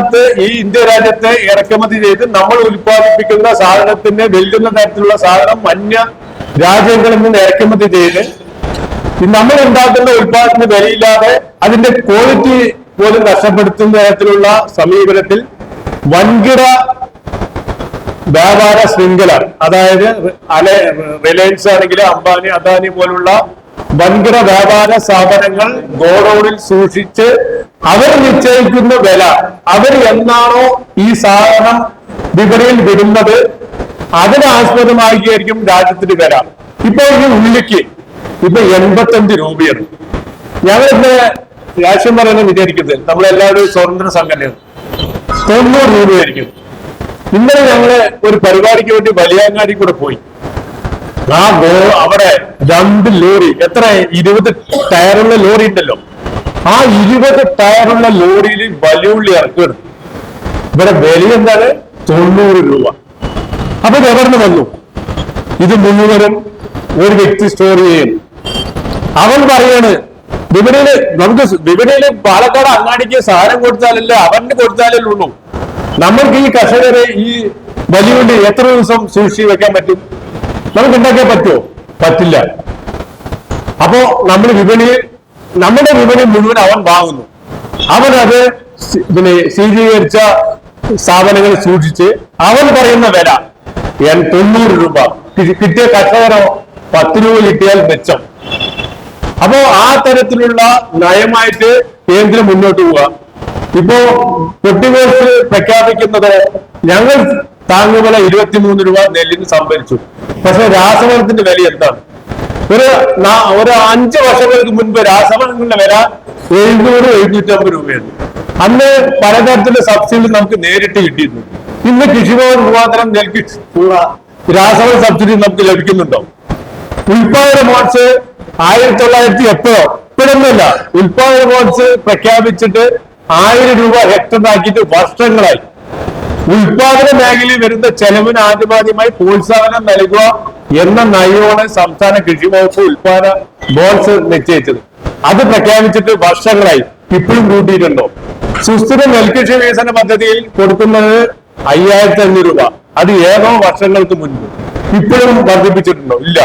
രാജ്യത്ത് ഈ ഇന്ത്യ രാജ്യത്തെ ഇറക്കുമതി ചെയ്ത് നമ്മൾ ഉൽപ്പാദിപ്പിക്കുന്ന സാധനത്തിന് വെല്ലുന്ന തരത്തിലുള്ള സാധനം അന്യ രാജ്യങ്ങളിൽ നിന്ന് ഇറക്കുമതി ചെയ്ത് നമ്മൾ ഉണ്ടാക്കുന്ന ഉൽപ്പാദനത്തിന് വിലയില്ലാതെ അതിന്റെ ക്വാളിറ്റി പോലും നഷ്ടപ്പെടുത്തുന്ന തരത്തിലുള്ള സമീപനത്തിൽ വൻകിട വ്യാപാര ശൃംഖല അതായത് അല റിലയൻസ് ആണെങ്കിലും അംബാനി അദാനി പോലുള്ള വൻകിട വ്യാപാര സ്ഥാപനങ്ങൾ ഗോഡൌണിൽ സൂക്ഷിച്ച് അവർ നിശ്ചയിക്കുന്ന വില അവർ എന്നാണോ ഈ സാധനം വിപണിയിൽ വിടുന്നത് അതിനാസ്പദമാക്കിയായിരിക്കും രാജ്യത്തിന്റെ വില. ഇപ്പൊ ഈ ഉള്ളിക്ക് ഇപ്പൊ എൺപത്തഞ്ച് രൂപയാണ്. ഞങ്ങൾ ഇന്ന് രാഷ്ട്രീയം പറയുന്നത് വിചാരിക്കുന്നത് നമ്മളെല്ലാവരും സ്വതന്ത്ര സംഘടനയാണ്. തൊണ്ണൂറ് രൂപയായിരിക്കും. ഇന്നലെ ഞങ്ങൾ ഒരു പരിപാടിക്ക് വേണ്ടി വലിയങ്ങാടി കൂടെ പോയി. ആ അവിടെ രണ്ട് ലോറി എത്ര? ഇരുപത് ടയറുള്ള ലോറി ഉണ്ടല്ലോ. ആ ഇരുപത് ടയറുള്ള ലോറിയിൽ വലിയുള്ളി ഇറക്കുകയാണ് ഇവിടെ വില എന്താണ്? തൊണ്ണൂറ് രൂപ. അപ്പൊ ഇത് വന്നു? ഇത് മുഴുവനും ഒരു വ്യക്തി സ്റ്റോർ ചെയ്യുന്നു. അവൻ പറയാണ് വിപണിയിൽ നമുക്ക് വിപണിയിൽ പാലക്കാട് അങ്ങാടിക്ക് സാധനം കൊടുത്താലല്ല അവന് കൊടുത്താലേ ഉള്ളൂ. നമ്മൾക്ക് ഈ കർഷകരെ ഈ വലിയ എത്ര ദിവസം സൂക്ഷിച്ച് വെക്കാൻ പറ്റും? നമുക്ക് ഉണ്ടാക്കാൻ പറ്റുമോ പറ്റില്ല. അപ്പോ നമ്മൾ വിപണിയിൽ നമ്മുടെ വിപണി മുഴുവൻ അവൻ വാങ്ങുന്നു. അവൻ അത് പിന്നെ സ്ഥിരീകരിച്ച സ്ഥാപനങ്ങൾ സൂക്ഷിച്ച് അവൻ പറയുന്ന വില തൊണ്ണൂറ് രൂപ. കിട്ടിയ കർഷകരോ പത്ത് രൂപ കിട്ടിയാൽ മെച്ചം. അപ്പോ ആ തരത്തിലുള്ള നയമായിട്ട് കേന്ദ്രം മുന്നോട്ട് പോവുക. ഇപ്പോ പൊട്ടിവേഴ്സ് പ്രഖ്യാപിക്കുന്നത് ഞങ്ങൾ താങ്ങുവില ഇരുപത്തിമൂന്ന് രൂപ നെല്ലിന് സംഭരിച്ചു. പക്ഷെ രാസവളത്തിന്റെ വില എന്താണ്? ഒരു ഒരു അഞ്ച് വർഷങ്ങൾക്ക് മുൻപ് രാസവളങ്ങളുടെ വില എഴുന്നൂറ് എഴുന്നൂറ്റമ്പത് രൂപയാണ് അന്ന് പലതരത്തിലുള്ള സബ്സിഡി നമുക്ക് നേരിട്ട് കിട്ടിയിരുന്നു. ഇന്ന് കൃഷിഭവൻ മുഖാന്തരം നെൽകി രാസവള സബ്സിഡി നമുക്ക് ലഭിക്കുന്നുണ്ടോ? ഉൽപാദന ബോൺസ് ആയിരത്തി തൊള്ളായിരത്തി എപ്പോഴോ ഇപ്പോഴൊന്നുമല്ല. ഉൽപാദന ബോൺസ് പ്രഖ്യാപിച്ചിട്ട് ആയിരം രൂപ ഹെക്ടറിനാക്കിയിട്ട് വർഷങ്ങളായി. ഉൽപാദന മേഖലയിൽ വരുന്ന ചെലവിന് ആദ്യമാദ്യമായി പ്രോത്സാഹനം നൽകുക എന്ന നയമാണ് സംസ്ഥാന കൃഷി വകുപ്പ് ഉൽപാദന ബോൺസ് നിശ്ചയിച്ചത്. അത് പ്രഖ്യാപിച്ചിട്ട് വർഷങ്ങളായി. ഇപ്പോഴും കൂട്ടിയിട്ടുണ്ടോ? സുസ്ഥിര നെൽകൃഷി വികസന പദ്ധതിയിൽ കൊടുക്കുന്നത് അയ്യായിരത്തി അഞ്ഞൂറ് രൂപ. അത് ഏതോ വർഷങ്ങൾക്ക് മുൻപ്. ഇപ്പോഴും വർദ്ധിപ്പിച്ചിട്ടുണ്ടോ? ഇല്ല.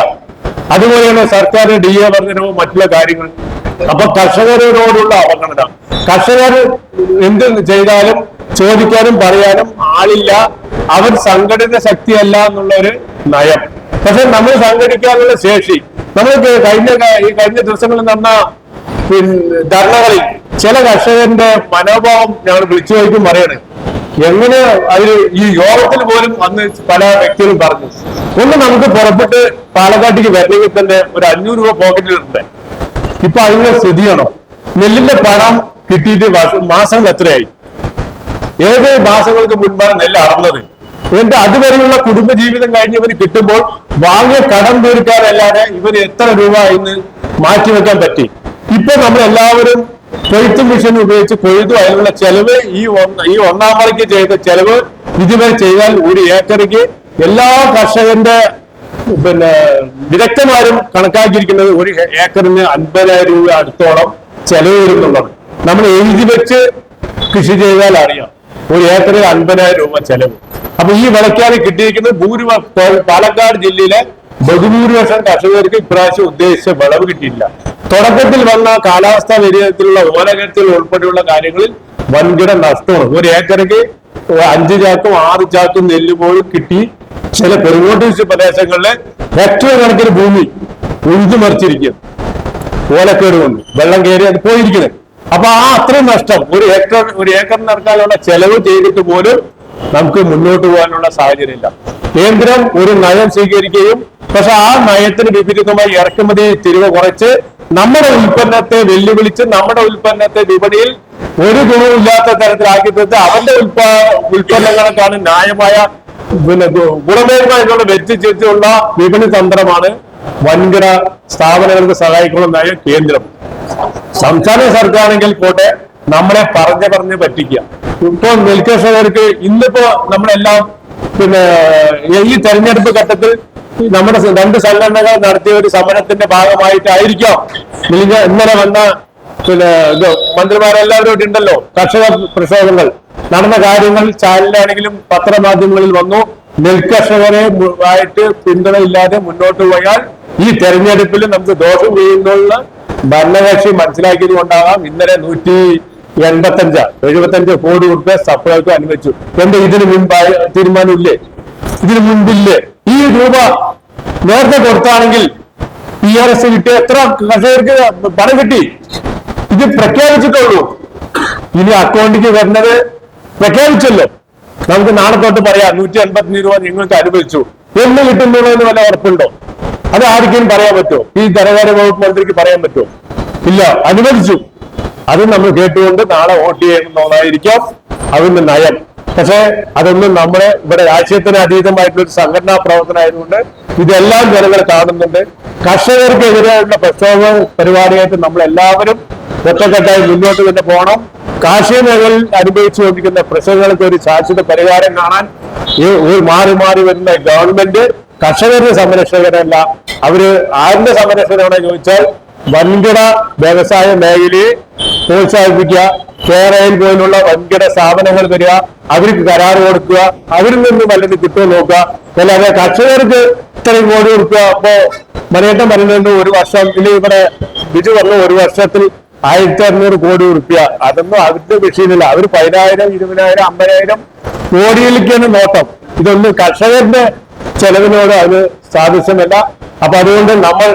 അതുപോലെയാണ് സർക്കാരിന്റെ ഡി എ വർധനവും മറ്റുള്ള കാര്യങ്ങൾ. അപ്പൊ കർഷകരോടുള്ള അവഗണന. കർഷകർ എന്ത് ചെയ്താലും ചോദിക്കാനും പറയാനും ആളില്ല. അവർ സംഘടിത ശക്തിയല്ല എന്നുള്ള ഒരു നയം. പക്ഷെ നമ്മൾ സംഘടിക്കാനുള്ള ശേഷി. നമ്മൾ കഴിഞ്ഞ ഈ കഴിഞ്ഞ ദിവസങ്ങളിൽ നടന്ന ധർണകളിൽ ചില കർഷകന്റെ മനോഭാവം ഞങ്ങൾ വിളിച്ചു ചോദിക്കും പറയണേ. എങ്ങനെ അതിൽ ഈ യോഗത്തിൽ പോലും അന്ന് പല വ്യക്തികളും പറഞ്ഞു. ഒന്ന് നമുക്ക് പുറപ്പെട്ട് പാലക്കാട്ടേക്ക് വരണമെങ്കിൽ തന്നെ ഒരു അഞ്ഞൂറ് രൂപ പോക്കറ്റിലുണ്ട്. ഇപ്പൊ അതിനുള്ള സ്ഥിതിയാണോ നെല്ലിന്റെ പണം കിട്ടിയിട്ട് മാസങ്ങൾ എത്രയായി? ഏത് മാസങ്ങൾക്ക് മുൻപാണ് നെല്ല് അറന്നത് എന്നിട്ട് അതുവരെയുള്ള കുടുംബജീവിതം കഴിഞ്ഞ് ഇവന് കിട്ടുമ്പോൾ വാങ്ങിയ കടം തീർക്കാനല്ലാതെ ഇവന് എത്ര രൂപ ഇന്ന് മാറ്റിവെക്കാൻ പറ്റി? ഇപ്പൊ നമ്മൾ എല്ലാവരും കൊയ്ത്ത് മെഷീൻ ഉപയോഗിച്ച് കൊയ്തു അതിനുള്ള ചെലവ് ഈ ഒന്ന് ഈ ഒന്നാം മണിക്ക് ചെയ്ത ചെലവ് ഇതുവരെ ചെയ്താൽ ഒരു ഏക്കറിക്ക് എല്ലാ കർഷകന്റെ പിന്നെ വിദഗ്ധന്മാരും കണക്കാക്കിയിരിക്കുന്നത് ഒരു ഏക്കറിന് അൻപതിനായിരം രൂപ അടുത്തോളം ചെലവ് വരുന്നുള്ളത്. നമ്മൾ എഴുതി വെച്ച് കൃഷി ചെയ്താൽ അറിയാം. ഒരു ഏക്കറിൽ അൻപതിനായിരം രൂപ ചെലവ്. അപ്പൊ ഈ വിളക്കാണ് കിട്ടിയിരിക്കുന്നത് ഭൂരിപക്ഷം പാലക്കാട് ജില്ലയിലെ ബഹുഭൂരിപക്ഷം കർഷകർക്ക് ഇപ്രാവശ്യം ഉദ്ദേശിച്ച വിളവ് കിട്ടിയില്ല തുടക്കത്തിൽ വന്ന കാലാവസ്ഥാ വ്യതിയാനത്തിലുള്ള ഓലകത്തിൽ ഉൾപ്പെടെയുള്ള കാര്യങ്ങളിൽ വൻകിട നഷ്ടമാണ്. ഒരു ഏക്കറിക്ക് അഞ്ച് ചാക്കും ആറ് ചാക്കും നെല്ല് പോലും കിട്ടി ചില പെരുങ്ങോട്ട് പ്രദേശങ്ങളിലെ ഹെക്ടർ കണക്കിന് ഭൂമി ഉഴുതു മറിച്ചിരിക്കും ഓലക്കേട് കൊണ്ട് വെള്ളം കയറി അത് പോയിരിക്കുന്നത് അപ്പൊ ആ അത്രയും നഷ്ടം. ഒരു ഹെക്ടർ ഒരു ഏക്കർ നടക്കാനുള്ള ചെലവ് ചെയ്തിട്ട് പോലും നമുക്ക് മുന്നോട്ട് പോകാനുള്ള സാഹചര്യമില്ല. കേന്ദ്രം ഒരു നയം സ്വീകരിക്കുകയും പക്ഷെ ആ നയത്തിന് വിപരീതമായി ഇറക്കുമതി തിരിവ് കുറച്ച് നമ്മുടെ ഉൽപ്പന്നത്തെ വെല്ലുവിളിച്ച് നമ്മുടെ ഉൽപ്പന്നത്തെ വിപണിയിൽ ഒരു ഗുണമില്ലാത്ത തരത്തിലാക്കി തീർത്ത് അവന്റെ ഉൽപ്പ ഉൽപ്പന്നങ്ങൾക്കാണ് ന്യായമായ പിന്നെ ഗുണമേന്മയായിട്ടുള്ള വെച്ചിച്ചുള്ള വിപണി തന്ത്രമാണ് വൻകിട സ്ഥാപനങ്ങൾക്ക് സഹായിക്കണമെന്നായ കേന്ദ്രം. സംസ്ഥാന സർക്കാരാണെങ്കിൽ പോട്ടെ നമ്മളെ പറഞ്ഞ് പറഞ്ഞ് പറ്റിക്കുക. ഇപ്പൊ നെൽകർഷകർക്ക് ഇന്നിപ്പോ നമ്മളെല്ലാം പിന്നെ ഈ തെരഞ്ഞെടുപ്പ് ഘട്ടത്തിൽ നമ്മുടെ രണ്ട് സംഘടനകൾ നടത്തിയ ഒരു സമരത്തിന്റെ ഭാഗമായിട്ടായിരിക്കാം ഇന്ന് ഇന്നലെ വന്ന പിന്നെ മന്ത്രിമാരെല്ലാവരും ഉണ്ടല്ലോ കർഷക പ്രക്ഷോഭങ്ങൾ. നടന്ന കാര്യങ്ങൾ ചാനലിലാണെങ്കിലും പത്രമാധ്യമങ്ങളിൽ വന്നു നെൽകർഷകരെ ആയിട്ട് പിന്തുണയില്ലാതെ മുന്നോട്ട് പോയാൽ ഈ തെരഞ്ഞെടുപ്പിൽ നമുക്ക് ദോഷം ചെയ്യുന്നുള്ള ഭരണകക്ഷി മനസ്സിലാക്കിയത് കൊണ്ടാകാം ഇന്നലെ നൂറ്റി എൺപത്തഞ്ച് എഴുപത്തഞ്ച് കോടി റുപ്യ സപ്ലൈക്ക് അനുവദിച്ചു. എന്താ ഇതിനു മുൻപായ തീരുമാനമില്ലേ? ഇതിനു മുൻപില്ലേ ഈ രൂപ നേരത്തെ കൊടുത്താണെങ്കിൽ പി ആർ എസ് കിട്ടി എത്ര കർഷകർക്ക് പണം കിട്ടി? ഇത് പ്രഖ്യാപിച്ചിട്ടുള്ളൂ. ഇനി അക്കൗണ്ടിക്ക് വരുന്നത് പ്രഖ്യാപിച്ചല്ലോ. നമുക്ക് നാളെ തൊട്ട് പറയാം. നൂറ്റി അൻപത്തി രൂപ നിങ്ങൾക്ക് അനുവദിച്ചു എന്ന് കിട്ടുന്നുള്ളൂ എന്ന് വല്ല ഉറപ്പുണ്ടോ? അത് ആർക്കും പറയാൻ പറ്റുമോ? ഈ ധനകാര്യ വകുപ്പ് മന്ത്രിക്ക് പറയാൻ പറ്റുമോ? ഇല്ല അനുവദിച്ചു. അത് നമ്മൾ കേട്ടുകൊണ്ട് നാളെ വോട്ട് ചെയ്യുന്നതായിരിക്കാം അതിന്റെ നയം. പക്ഷേ അതൊന്നും നമ്മുടെ ഇവിടെ രാഷ്ട്രീയത്തിന് അതീതമായിട്ടുള്ള ഒരു സംഘടനാ പ്രവർത്തനമായതുകൊണ്ട് ഇതെല്ലാം ജനങ്ങൾ കാണുന്നുണ്ട്. കർഷകർക്കെതിരെയുള്ള പ്രക്ഷോഭ പരിപാടിയായിട്ട് നമ്മൾ എല്ലാവരും ഒറ്റക്കെട്ടായി മുന്നോട്ട് തന്നെ പോകണം. കാർഷിക മേഖലയിൽ അനുഭവിച്ചുകൊണ്ടിരിക്കുന്ന പ്രശ്നങ്ങൾക്ക് ഒരു ശാശ്വത പരിഹാരം കാണാൻ ഈ മാറി മാറി വരുന്ന ഗവൺമെന്റ് കർഷകരുടെ സംരക്ഷകരല്ല. അവർ ആരുടെ സംരക്ഷകരാണെന്ന് ചോദിച്ചാൽ വൻകിട വ്യവസായ മേഖലയെ പ്രോത്സാഹിപ്പിക്കുക കേരളയിൽ പോലുള്ള വൻകിട സ്ഥാപനങ്ങൾ വരിക അവർക്ക് കരാർ കൊടുക്കുക അവരിൽ നിന്ന് വല്ലത് കിട്ടുമോ നോക്കുക. അല്ലാതെ കർഷകർക്ക് ഇത്രയും കോടി കൊടുക്കുക. അപ്പോ മണിയേട്ടം പറയുന്നുണ്ട് ഒരു വർഷം ഇല്ലെങ്കിൽ ഇവിടെ ബിജു പറഞ്ഞു ഒരു വർഷത്തിൽ ആയിരത്തി അറുന്നൂറ് കോടി റുപ്യ അതൊന്നും അവരുടെ മെഷീനില്ല അവർ പതിനായിരം ഇരുപതിനായിരം അമ്പതിനായിരം കോടിയിലേക്കാണ് നോട്ടം. ഇതൊന്നും കർഷകരുടെ ചെലവിനോട് അത് സാദൃശ്യമല്ല അപ്പൊ അതുകൊണ്ട് നമ്മൾ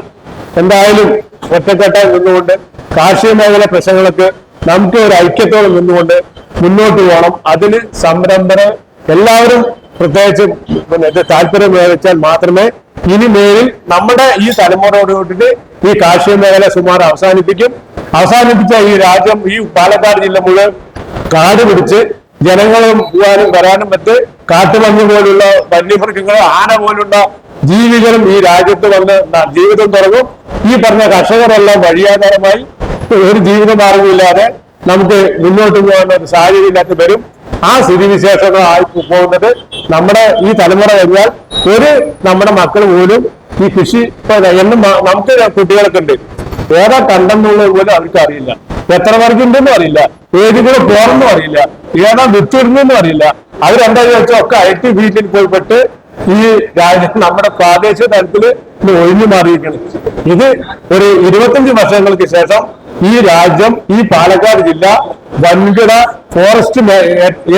എന്തായാലും ഒറ്റക്കെട്ടായി നിന്നുകൊണ്ട് കാർഷിക മേഖല പ്രശ്നങ്ങൾക്ക് നമുക്ക് ഒരു ഐക്യത്തോടെ നിന്നുകൊണ്ട് മുന്നോട്ട് പോകണം. അതിന് സംരംഭരെ എല്ലാവരും പ്രത്യേകിച്ച് പിന്നെ താല്പര്യം വെച്ചാൽ മാത്രമേ ഇനി മേലിൽ നമ്മുടെ ഈ തലമുറയോടുകൂട്ടിട്ട് ഈ കാർഷിക മേഖല സുമാർ അവസാനിപ്പിക്കും. അവസാനിപ്പിച്ച ഈ രാജ്യം ഈ പാലക്കാട് ജില്ല മുഴുവൻ കാട് പിടിച്ച് ജനങ്ങളും പോകാനും വരാനും മറ്റ് കാട്ടുപന്നി പോലുള്ള വന്യമൃഗങ്ങളും ആന പോലുള്ള ജീവികളും ഈ രാജ്യത്ത് വന്ന് ജീവിതം തുടങ്ങും. ഈ പറഞ്ഞ കർഷകരെല്ലാം വഴിയാധാരമായി ഒരു ജീവിത മാർഗമില്ലാതെ നമുക്ക് മുന്നോട്ട് പോകാൻ ഒരു സാഹചര്യം ഇല്ലാത്ത വരും. ആ സ്ഥിതിവിശേഷങ്ങളായി പോകുന്നത് നമ്മുടെ ഈ തലമുറ കഴിഞ്ഞാൽ ഒരു നമ്മുടെ മക്കൾ പോലും ഈ കൃഷി എന്നും നമുക്ക് കുട്ടികളൊക്കെ ഉണ്ട്. ഏതാ കണ്ടെന്നുള്ളത് പോലും അവർക്ക് അറിയില്ല. എത്ര പേർക്കുണ്ടെന്നും അറിയില്ല. ഏതെങ്കിലും പോകണമെന്നും അറിയില്ല. ഏതാ വിത്തിടുന്നെന്നും അറിയില്ല. അവരെന്താ ചോദിച്ചാൽ ഒക്കെ ഐ ടി ഫീൽഡിൽ പോയിപ്പെട്ട് ഈ രാജ്യം നമ്മുടെ പ്രാദേശിക തലത്തിൽ ഒഴിഞ്ഞു മാറിയിരിക്കണം ഇത് ഒരു ഇരുപത്തഞ്ച് വർഷങ്ങൾക്ക് ശേഷം ഈ രാജ്യം ഈ പാലക്കാട് ജില്ല വൻകിട ഫോറസ്റ്റ്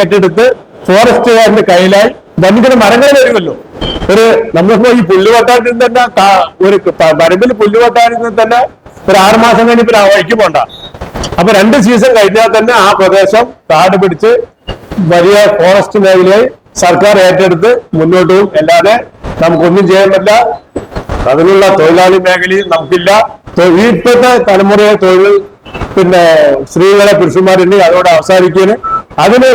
ഏറ്റെടുത്ത് ഫോറസ്റ്റുകാരന്റെ കയ്യിലായി വൻകിട മരങ്ങൾ വരുമല്ലോ. ഒരു നമ്മളിപ്പോ ഈ പുല്ലുവട്ടാരിൽ തന്നെ ഒരു പരമ്പിൽ പുല്ലുവട്ടാരിൽ തന്നെ ഒരു ആറുമാസം കഴിഞ്ഞ് ആ വഴിക്ക് പോണ്ട അപ്പൊ രണ്ട് സീസൺ കഴിഞ്ഞാൽ തന്നെ ആ പ്രദേശം കാട് പിടിച്ച് വലിയ ഫോറസ്റ്റ് മേഖലയായി സർക്കാർ ഏറ്റെടുത്ത് മുന്നോട്ട് പോകും. അല്ലാതെ നമുക്കൊന്നും ചെയ്യാൻ പറ്റില്ല. അതിനുള്ള തൊഴിലാളി മേഖലയിൽ നമുക്കില്ല. ഇപ്പോഴത്തെ തലമുറയെ തൊഴിൽ പിന്നെ സ്ത്രീകളെ പുരുഷന്മാരുണ്ടെങ്കിൽ അതോടെ അവസാനിക്കുകയാണ് അതിന്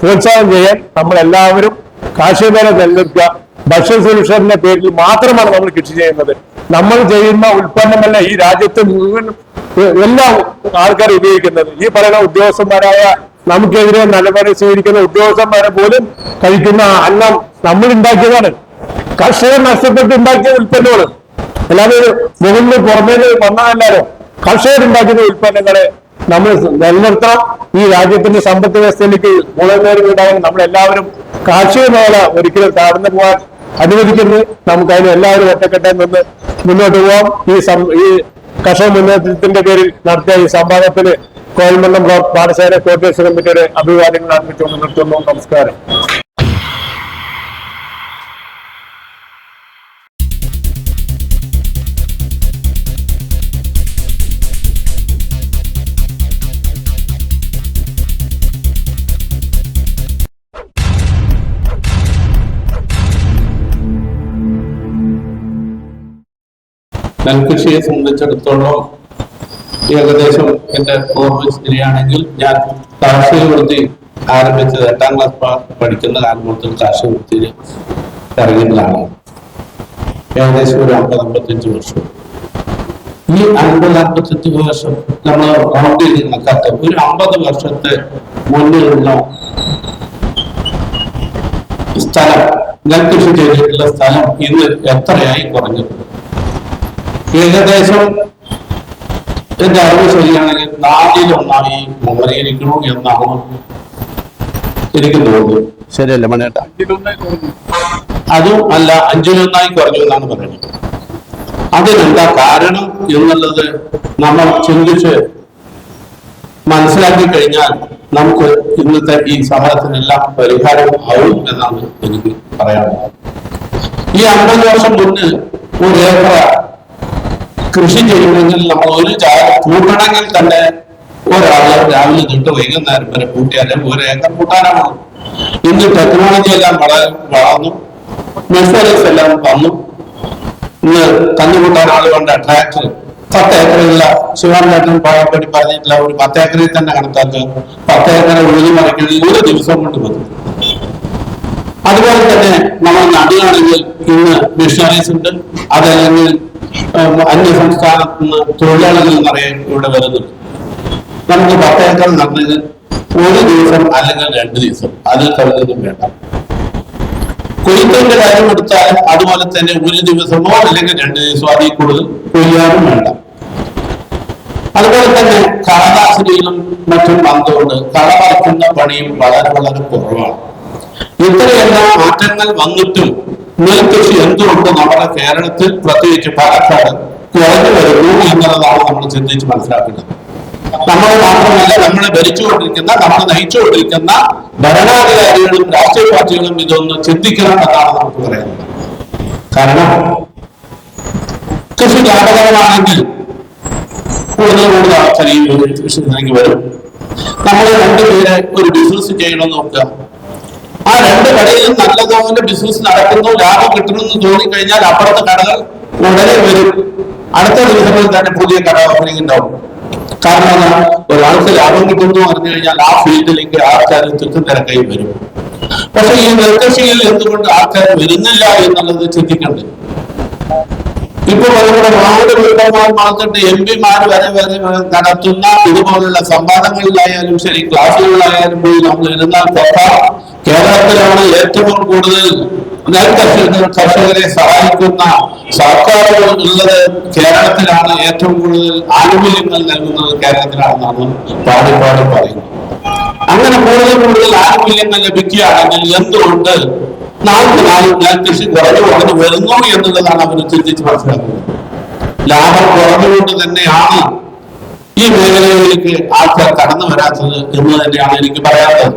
പ്രോത്സാഹനം ചെയ്യാൻ നമ്മൾ എല്ലാവരും കാർഷിക മേഖല നിലനിർത്തുക. ഭക്ഷ്യ സുരക്ഷയുടെ പേരിൽ മാത്രമാണ് നമ്മൾ കൃഷി ചെയ്യുന്നത്. നമ്മൾ ചെയ്യുന്ന ഉൽപ്പന്നമല്ല ഈ രാജ്യത്തെ മുഴുവൻ എല്ലാ ആൾക്കാരും ഉപയോഗിക്കുന്നത്. ഈ പറയുന്ന ഉദ്യോഗസ്ഥന്മാരായ നമുക്കെതിരെ നിലപാട് സ്വീകരിക്കുന്ന ഉദ്യോഗസ്ഥന്മാരെ പോലും കഴിക്കുന്ന അന്നം നമ്മൾ ഉണ്ടാക്കിയതാണ് കർഷകർ നഷ്ടപ്പെട്ട് ഉണ്ടാക്കിയ ഉൽപ്പന്നങ്ങൾ. അല്ലാതെ മുകളിൽ പുറമേ വന്നതല്ലാലോ കർഷകരുണ്ടാക്കുന്ന ഉൽപ്പന്നങ്ങളെ നമ്മൾ നിലനിർത്തണം. ഈ രാജ്യത്തിന്റെ സമ്പദ് വ്യവസ്ഥയിലേക്ക് ഗുണമേറി നമ്മൾ എല്ലാവരും കാർഷിക മേഖല ഒരിക്കലും താഴ്ന്നു പോകാൻ അനുവദിക്കുന്നത് നമുക്ക് അതിന് എല്ലാവരും ഒറ്റക്കെട്ടെ നിന്ന് മുന്നോട്ട് പോകാം ഈ ഈ കർഷക മുന്നേറ്റത്തിന്റെ പേരിൽ നടത്തിയ ഈ സംവാദത്തിന് കോയൽമണ്ഡലം ബ്ലോക്ക് പാഠശാല കോർപ്പറേഷൻ കമ്മിറ്റിയുടെ അഭിവാദ്യങ്ങൾ അർപ്പിച്ചുകൊണ്ട് നിർത്തുന്നു. നമസ്കാരം. നെൽകൃഷിയെ സംബന്ധിച്ചിടത്തോളം ഏകദേശം എന്റെ ഓർമ്മ ശരിയാണെങ്കിൽ ഞാൻ കാർഷിക വൃത്തി ആരംഭിച്ചത് എട്ടാം ക്ലാസ് പഠിക്കുന്ന കാലം മുതൽ കാർഷിക വൃത്തിയിൽ ഇറങ്ങുന്നതാണ് ഏകദേശം ഒരു അമ്പത് അമ്പത്തഞ്ച് വർഷം. ഈ അൻപത് അമ്പത്തഞ്ച് വർഷം നമ്മൾ റൗണ്ട് ചെയ്ത് ഒരു അമ്പത് വർഷത്തെ മുന്നിലുള്ള സ്ഥലം നെൽകൃഷി ചെയ്തിട്ടുള്ള സ്ഥലം ഇന്ന് എത്രയായി കുറഞ്ഞു? ഏകദേശം എന്റെ അറിവ് ശരിയാണെങ്കിൽ നാലിലൊന്നായി മാറിയിരിക്കണു എന്നാണ് എനിക്ക് തോന്നുന്നു ശരിയല്ല മണേട്ട അതും അല്ല അഞ്ചിലൊന്നായി കുറഞ്ഞു എന്നാണ് പറയുന്നത്. അതിനെന്താ കാരണം എന്നുള്ളത് നമ്മൾ ചിന്തിച്ച് മനസ്സിലാക്കി കഴിഞ്ഞാൽ നമുക്ക് ഇന്നത്തെ ഈ സമരത്തിനെല്ലാം പരിഹാരം ആവും എന്നാണ് എനിക്ക് പറയാനുള്ളത്. ഈ അമ്പത് വർഷം മുന്നേ ഒരു ഏക്കർ കൃഷി ചെയ്യണമെങ്കിൽ നമ്മൾ ഒരു കൂട്ടണമെങ്കിൽ തന്നെ ഒരാൾ രാവിലെ തൊട്ട് വൈകുന്നേരം വരെ കൂട്ടിയാലേ ഒരു ഏക്കർ കൂട്ടാനാണ്. ഇന്ന് ടെക്നോളജി എല്ലാം വളരെ വളർന്നു. മെസ്സേജസ് എല്ലാം വന്നു. ഇന്ന് കന്നുകൂട്ടാൻ ആളുകളുടെ ട്രാക്ടർ പത്ത് ഏക്കറില്ല ശിവാനും പാഴപ്പടി പറഞ്ഞിട്ടില്ല ഒരു പത്ത് ഏക്കറിൽ തന്നെ കണക്കാക്കുക. പത്ത് ഏക്കറെ ഉഴുതി മറിക്കണമെങ്കിൽ ഒരു ദിവസം കൊണ്ട് മതി അതുപോലെ തന്നെ നമ്മൾ നടുകയാണെങ്കിൽ ഇന്ന് മിഷണറീസ് ഉണ്ട്. അതല്ലെങ്കിൽ അന്യ സംസ്ഥാനത്ത് നിന്ന് തൊഴിലാളികൾ നിറയെ ഇവിടെ വരുന്നുണ്ട് നമുക്ക് പത്ത് ഏക്കർ നടന്നത് ഒരു ദിവസം അല്ലെങ്കിൽ രണ്ട് ദിവസം അതിൽ കളഞ്ഞതും വേണ്ട. കൊയ്ത്തിന്റെ കാര്യം എടുത്താൽ അതുപോലെ തന്നെ ഒരു ദിവസമോ അല്ലെങ്കിൽ രണ്ട് ദിവസമോ അതിൽ കൂടുതൽ കൊയ്യാനും വേണ്ട. അതുപോലെ തന്നെ കളനാശിനിയിലും മറ്റും വന്നതുകൊണ്ട് കള പണിയും വളരെ വളരെ കുറവാണ്. ഇത്രയെല്ലാം മാറ്റങ്ങൾ വന്നിട്ടും നെൽകൃഷി എന്തുകൊണ്ട് നമ്മുടെ കേരളത്തിൽ പ്രത്യേകിച്ച് പാലക്കാട് കുറഞ്ഞു വരുന്നു എന്നുള്ളതാണ് നമ്മൾ ചിന്തിച്ച് മനസ്സിലാക്കേണ്ടത്. നമ്മൾ മാത്രമല്ല നമ്മളെ ഭരിച്ചുകൊണ്ടിരിക്കുന്ന നമ്മളെ നയിച്ചുകൊണ്ടിരിക്കുന്ന ഭരണാധികാരികളും രാഷ്ട്രീയ പാർട്ടികളും ഇതൊന്ന് ചിന്തിക്കണം എന്നാണ് നമുക്ക് പറയുന്നത് കാരണം കൃഷി ലാഭകരമാണെങ്കിൽ കൂടുതൽ കൂടുതൽ ആൾക്കാർ ഈ കൃഷി വരും. നമ്മൾ രണ്ടുപേരെ ഒരു ബിസിനസ് ചെയ്യണമെന്ന് നോക്കുക. ആ കടയിൽ നല്ലതുപോലെ ബിസിനസ് നടക്കുന്നു ലാഭം കിട്ടുമെന്ന് തോന്നിക്കഴിഞ്ഞാൽ അപ്പുറത്തെ കടകൾ ഉടനെ വരും. അടുത്ത ദിവസങ്ങളിൽ തന്നെ പുതിയ കട ഓപ്പണിംഗ് ഉണ്ടാവും കാരണം? ഒരാൾക്ക് ലാഭം കിട്ടുന്നു പറഞ്ഞു കഴിഞ്ഞാൽ ആ ഫീൽഡിലേക്ക് ആൾക്കാർ തൃക്കും തിരക്കായി വരും. പക്ഷെ ഈ നെൽകൃഷിയിൽ എന്തുകൊണ്ട് ആൾക്കാർ വരുന്നില്ല എന്നുള്ളത് ചിന്തിക്കണ്ടേ? ഇപ്പൊ നമ്മുടെ വാർഡ് മെമ്പർമാർ മാത്രമേ എം പിമാർ വരെ വരെ നടത്തുന്ന ഇതുപോലുള്ള സംവാദങ്ങളിലായാലും ശരി ക്ലാസ്സുകളിലായാലും പോയി നമ്മൾ ഇരുന്നാൽ തൊട്ടാൽ കേരളത്തിലാണ് ഏറ്റവും കൂടുതൽ നെൽകർഷകർ കർഷകരെ സഹായിക്കുന്ന സർക്കാരുകൾ ഉള്ളത് കേരളത്തിലാണ് ഏറ്റവും കൂടുതൽ ആനുകൂല്യങ്ങൾ നൽകുന്നത് കേരളത്തിലാണെന്നാണ് പാടി പാടി പറയുന്നത്. അങ്ങനെ കൂടുതൽ കൂടുതൽ ആനുകൂല്യങ്ങൾ ലഭിക്കുകയാണെങ്കിൽ എന്തുകൊണ്ട് നാൾക്ക് നാൾ നെൽകൃഷി കുറഞ്ഞു കുറഞ്ഞു വരുന്നു എന്നുള്ളതാണ് അവർ ചിന്തിച്ച് മനസ്സിലാക്കുന്നത്. ലാഭം കുറഞ്ഞുകൊണ്ട് തന്നെയാണ് ഈ മേഖലയിലേക്ക് ആൾക്കാർ കടന്നു വരാത്തത് എന്ന് തന്നെയാണ് എനിക്ക് പറയാത്തത്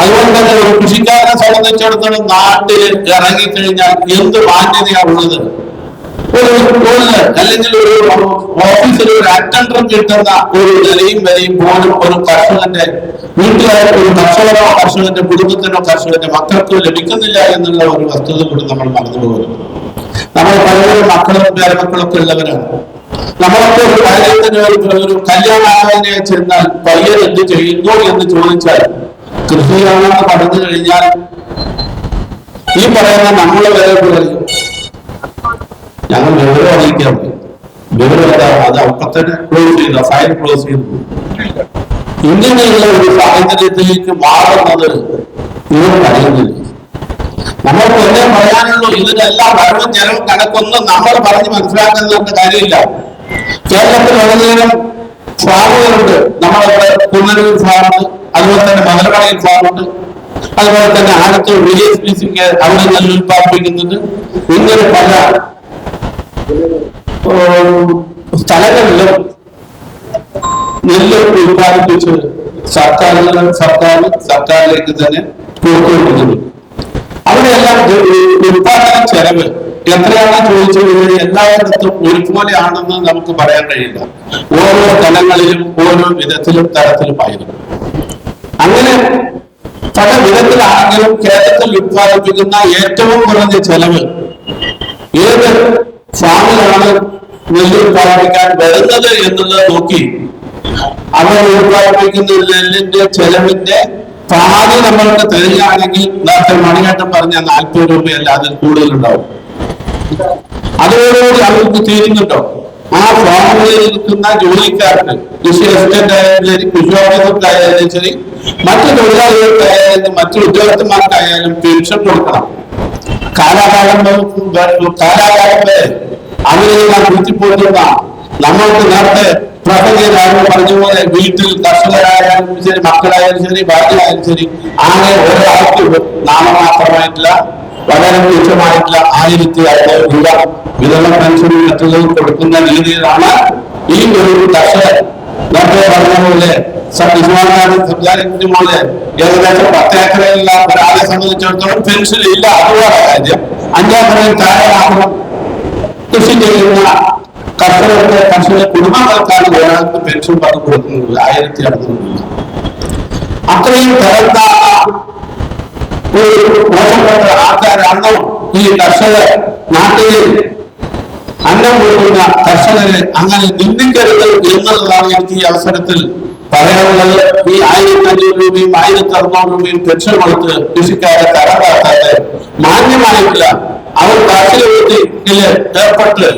അതുകൊണ്ട് തന്നെ ഒരു കൃഷിക്കാരനെ സംബന്ധിച്ചിടത്തോളം നാട്ടിൽ ഇറങ്ങിക്കഴിഞ്ഞാൽ എന്ത് മാന്യതയാണുള്ളത്? ഒരു സ്കൂളിൽ അല്ലെങ്കിൽ ഒരു ഓഫീസിൽ ഒരു അറ്റൻഡർ കിട്ടുന്ന ഒരു നിലയും വരെയും പോലും ഒരു കർഷകന്റെ വീട്ടിലെ ഒരു കർഷകനോ കർഷകന്റെ കുടുംബത്തിനോ കർഷകന്റെ മക്കൾക്കോ ലഭിക്കുന്നില്ല എന്നുള്ള ഒരു വസ്തുത കൂടി നമ്മൾ മറന്നുപോകുന്നു നമ്മൾ പലരും മക്കളും പേരമക്കളൊക്കെ ഉള്ളവരാണ്. നമ്മളൊക്കെ ഒരു കാര്യത്തിന് ഒരു കല്യാണ കല്യാണാലോചനയെ ചെന്നാൽ പയ്യൻ എന്ത് ചെയ്യുന്നു എന്ന് ചോദിച്ചാൽ കൃഷിയാണെന്ന് പറഞ്ഞു കഴിഞ്ഞാൽ? ഈ പറയുന്ന നമ്മളെ വേറെ ഞങ്ങൾ വിവരം അറിയിക്കാൻ പോയി വിവരം അത് അപ്പൊ തന്നെ ക്ലോസ് ചെയ്യുന്ന ഫയൽ ക്ലോസ് ചെയ്തു ഇങ്ങനെയുള്ള ഒരു സാഹചര്യത്തിലേക്ക് മാറുന്നത് ഇവർ പറയുന്നില്ല. നമ്മൾക്ക് ഒന്നേ പറയാനുള്ളൂ ഇതിനെല്ലാം വരവും ചെലവും കണക്കൊന്നും നമ്മൾ പറഞ്ഞ് മനസ്സിലാക്കുന്ന കാര്യമില്ല. കേരളത്തിൽ വളരെയധികം ഫാമുകളുണ്ട് നമ്മളവിടെ പുനരുദ്ധാരണം അതുപോലെ തന്നെ മലമടയിൽ ഫാമുണ്ട് അതുപോലെ തന്നെ ആലത്തൂർ വില്ലേജ് ഫീസിംഗ് അവിടെ നിന്ന് ഉൽപ്പാദിപ്പിക്കുന്നുണ്ട് ഇങ്ങനെ പല സ്ഥലങ്ങളിലും നെല്ല് ഉത്പാദിപ്പിച്ച് സർക്കാരിൽ സർക്കാർ സർക്കാരിലേക്ക് തന്നെ കൊടുത്തുകൊണ്ടിരുന്നു. അവിടെയെല്ലാം ഉത്പാദന ചെലവ് എത്രയാണ് ചോദിച്ചു കഴിഞ്ഞാൽ എല്ലായിടത്തും ഒരുപോലെയാണെന്ന് നമുക്ക് പറയാൻ കഴിയില്ല. ഓരോ സ്ഥലങ്ങളിലും ഓരോ വിധത്തിലും തരത്തിലുമായിരുന്നു അങ്ങനെ പല വിധത്തിലാണെങ്കിലും കേരളത്തിൽ ഉത്പാദിപ്പിക്കുന്ന ഏറ്റവും കുറഞ്ഞ ചെലവ് ഏത് ഫാമിലാണ് നെല്ല് ഉത്പാദിപ്പിക്കാൻ വരുന്നത് എന്നുള്ളത് നോക്കി. അവർ ഉത്പാദിപ്പിക്കുന്ന നെല്ലിന്റെ ചെലവിന്റെ പാതി നമ്മൾക്ക് തരികയാണെങ്കിൽ നേരത്തെ മണിയേട്ടം പറഞ്ഞ നാൽപ്പത് രൂപയല്ല അതിൽ കൂടുതലുണ്ടാവും. അതോടുകൂടി അവർക്ക് തീരുന്നുണ്ടോ? ആ ഫാമുകളിൽ നിൽക്കുന്ന ജോലിക്കാർക്ക് കൃഷി അസിസ്റ്റന്റ് ആയാലും ശരി കൃഷി ഓഫീസർക്കായാലും ശരി മറ്റു തൊഴിലാളികൾക്കായാലും മറ്റു ഉദ്യോഗസ്ഥന്മാർക്കായാലും പെൻഷൻ കൊടുക്കണം കാലാകാലം വരെ- കാലാകാലം വരെ അവരെല്ലാം കുത്തിപ്പോറ്റുന്ന നമ്മൾക്ക് നേരത്തെ പ്രസംഗിതാരും പറഞ്ഞ പോലെ വീട്ടിൽ കർഷകരായാലും ശരി മക്കളായാലും ശരി ഭാര്യയായാലും ശരി ആകെ ഒരാൾക്ക് നാമമാത്രമായിട്ടില്ല വളരെ തുച്ഛമായിട്ടുള്ള ആയിരത്തി അറുന്നൂറ് രൂപ വിതരണ പെൻഷനും മറ്റുള്ളതും കൊടുക്കുന്ന രീതിയിലാണ് ഈ ഒരു ദശ. നേരത്തെ പറഞ്ഞ പോലെ സംവിധാനത്തിന് പോലെ ഏകദേശം പത്തേക്കറയുള്ള ഒരാളെ സംബന്ധിച്ചിടത്തോളം പെൻഷൻ ഇല്ല. അതുപോലെ കാര്യം. അഞ്ചേക്കറിൽ താഴെയാകണം കൃഷി ചെയ്യുന്ന കർഷകരുടെ കർഷക കുടുംബങ്ങൾക്കാണ് ഒരാൾക്ക് പെൻഷൻ പറഞ്ഞു കൊടുക്കുന്നത് ആയിരത്തി അറുന്നൂറ് രൂപ. അത്രയും തരംതാണ ഒരു മോശപ്പെട്ട ആൾക്കാരാണോ ഈ കർഷകർ നാട്ടിൽ അന്നം കൊടുക്കുന്ന കർഷകരെ അങ്ങനെ നിന്ദിക്കരുത് എന്നുള്ളതാണ് എനിക്ക് ഈ അവസരത്തിൽ പറയാനുള്ളത്. ഈ ആയിരത്തി അഞ്ഞൂറ് രൂപയും ആയിരത്തി അറുന്നൂറ് രൂപയും പെൻഷൻ കൊടുത്ത് കൃഷിക്കാരെ തരം മാന്യമായിട്ടില്ല അവർ കാർഷിക വൃത്തിയിൽ ഏർപ്പെട്ട്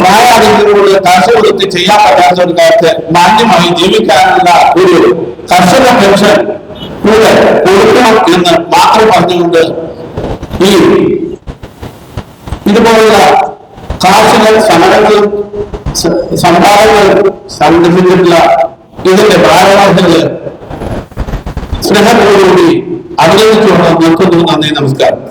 പ്രായാധിക്യത്തോട് കാർഷിക വൃത്തി ചെയ്യാൻ പറ്റാത്ത ഒരു കാലത്ത് മാന്യമായി ജീവിക്കാനുള്ള ഒരു കർഷക പെൻഷൻ കൊടുക്കണം എന്ന് മാത്രം പറഞ്ഞുകൊണ്ട് ഈ ഇതുപോലുള്ള കാർഷിക സമരങ്ങളും സംഭാവനകളും സംഘടിപ്പിച്ചിട്ടുള്ള ഇതിന്റെ ഭാരവാഹികൾ സ്നേഹത്തോടുകൂടി അഭിനന്ദിച്ചുകൊണ്ട് നിൽക്കുന്നു. നന്ദി നമസ്കാരം.